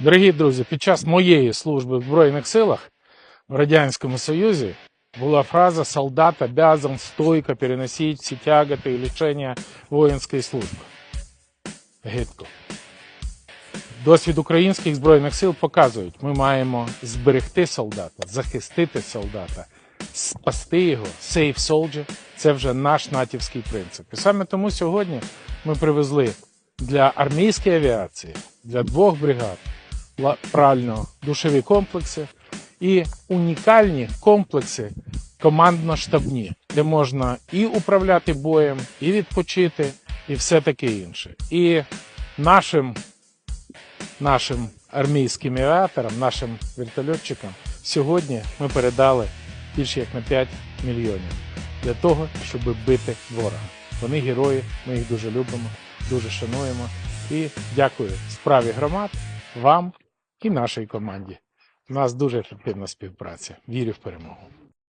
Дорогі друзі, під час моєї служби в Збройних силах в Радянському Союзі була фраза «Солдат обязан стойко переносить всі тяготи і лишення воїнської служби». Гидко. Досвід українських збройних сил показують, ми маємо зберегти солдата, захистити солдата, спасти його, save soldier – це вже наш натівський принцип. І саме тому сьогодні ми привезли для армійської авіації, для двох бригад правильно душові комплекси і унікальні комплекси командно-штабні, де можна і управляти боєм, і відпочити, і все таке інше. І нашим нашим армійським авіаторам, нашим вертольотчикам сьогодні ми передали більше як на 5 мільйонів для того, щоб бити ворога. Вони герої, ми їх дуже любимо, дуже шануємо. І дякую справі громад, вам і нашій команді. У нас дуже ефективна співпраця. Вірю в перемогу.